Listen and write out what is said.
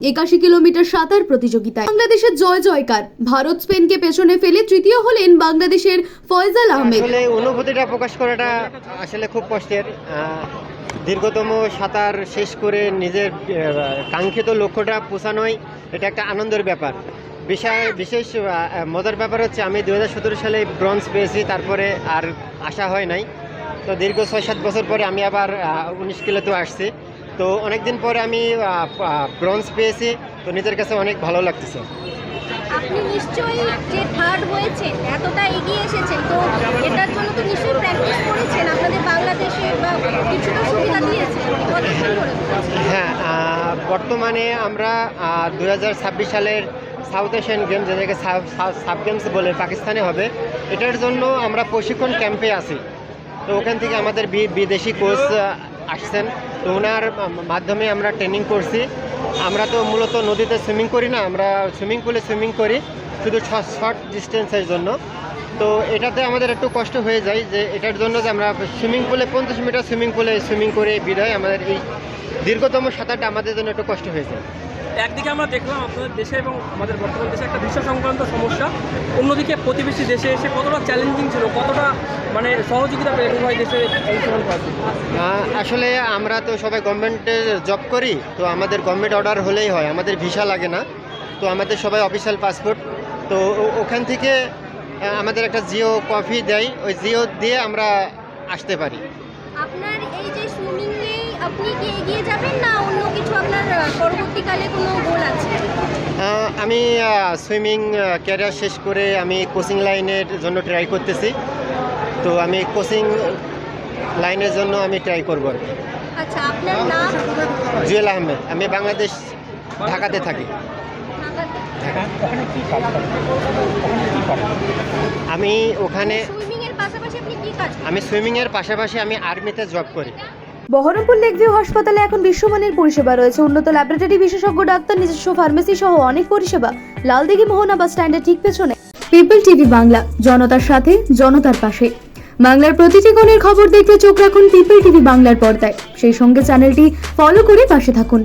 একাশি কিলোমিটার সাঁতার প্রতিযোগিতায়। বাংলাদেশের জয় জয়কার। ভারত স্পেনকে পেছনে ফেলে তৃতীয় হলেন বাংলাদেশের ফয়জাল আহমেদ। অনুভূতিটা প্রকাশ করাটা আসলে খুব কষ্টের। দীর্ঘতম সাঁতার শেষ করে নিজের কাঙ্ক্ষিত লক্ষ্যটা পৌঁছানোই এটা একটা আনন্দের ব্যাপার। বিষয়, বিশেষ মজার ব্যাপার হচ্ছে আমি দু হাজার সতেরো সালে ব্রঞ্জ পেয়েছি, তারপরে আর আশা হয় নাই। তো দীর্ঘ ছয় সাত বছর পরে আমি আবার উনিশ কিলোতেও আসছি। তো অনেক দিন পরে আমি ব্রঞ্জ পেয়েছি তো নিজের কাছে অনেক ভালো লাগতেছে। আপনি নিশ্চয়ই যে থার্ড হয়েছেন এতটা এগিয়ে এসেছেন তো এটার জন্য তো নিশ্চয়ই প্র্যাকটিস করেছেন আপনাদের বাংলাদেশে বা কিছুটা সুবিধা হ্যাঁ বর্তমানে আমরা দু হাজার ছাব্বিশ সালের সাউথ এশিয়ান গেমস যেটাকে সাব গেমস বলে পাকিস্তানে হবে এটার জন্য আমরা প্রশিক্ষণ ক্যাম্পে আছি। তো ওখান থেকে আমাদের বি- বিদেশি কোচ আসছেন। তো ওনার মাধ্যমে আমরা ট্রেনিং করছি। আমরা তো মূলত নদীতে সুইমিং করি না, আমরা সুইমিং পুলে সুইমিং করি, শুধু শর্ট ডিস্টেন্সের জন্য। তো এটাতে আমাদের একটু কষ্ট হয়ে যায় যে এটার জন্য যে আমরা সুইমিং পুলে পঞ্চাশ মিটার সুইমিং পুলে সুইমিং করে বিদায়, আমাদের এই দীর্ঘতম সাঁতারটা আমাদের জন্য একটু কষ্ট হয়েছে একদিকে আমরা দেখলাম আপনাদের দেশে এবং আমাদের বর্তমান দেশে একটা বিশ্ব সংক্রান্ত সমস্যা। অন্যদিকে প্রতিবেশী দেশে এসে কতটা চ্যালেঞ্জিং ছিল, কতটা মানে সহযোগিতা পেয়ে উভয় দেশে আসলে আমরা তো সবাই গভর্নমেন্টে জব করি তো আমাদের গভর্নমেন্ট অর্ডার হলেই হয় আমাদের ভিসা লাগে না তো আমাদের সবাই অফিসিয়াল পাসপোর্ট তো ওখান থেকে আমাদের একটা জিও কফি দেয় ওই জিও দিয়ে আমরা আসতে পারি। আপনার এই যে সুইমিংয়ে আপনি কি এগিয়ে যাবেন না অন্য কিছু আপনার পরবর্তীকালে কোনো গোল আছে? আমি সুইমিং ক্যারিয়ার শেষ করে আমি কোচিং লাইনের জন্য ট্রাই করতেছি। তো আমি কোচিং লাইনের জন্য আমি ট্রাই করব আর কি। আচ্ছা আপনার নাম? জুয়েল আহমেদ। আমি বাংলাদেশ ঢাকাতে থাকি। আমি ওখানে সুইমিং এর পাশাপাশি আপনি কি কাজ করেন? আমি সুইমিংয়ের পাশাপাশি আমি আর্মিতে জব করি। বহরমপুর লেকভিউ হাসপাতালে এখন বিশ্বমানের পরিষেবা রয়েছে। উন্নত ল্যাবরেটরি বিশেষজ্ঞ ডাক্তার নিজস্ব ফার্মেসি সহ অনেক পরিষেবা। লালদিঘি মোহনা বাস স্ট্যান্ডের ঠিক পেছনে। পিপল টিভি বাংলা জনতার সাথে জনতার পাশে। বাংলার প্রতিটি কোণের খবর দেখতে চোখ রাখুন পিপল টিভি বাংলার পর্দায়। সেই সঙ্গে চ্যানেলটি ফলো করে পাশে থাকুন।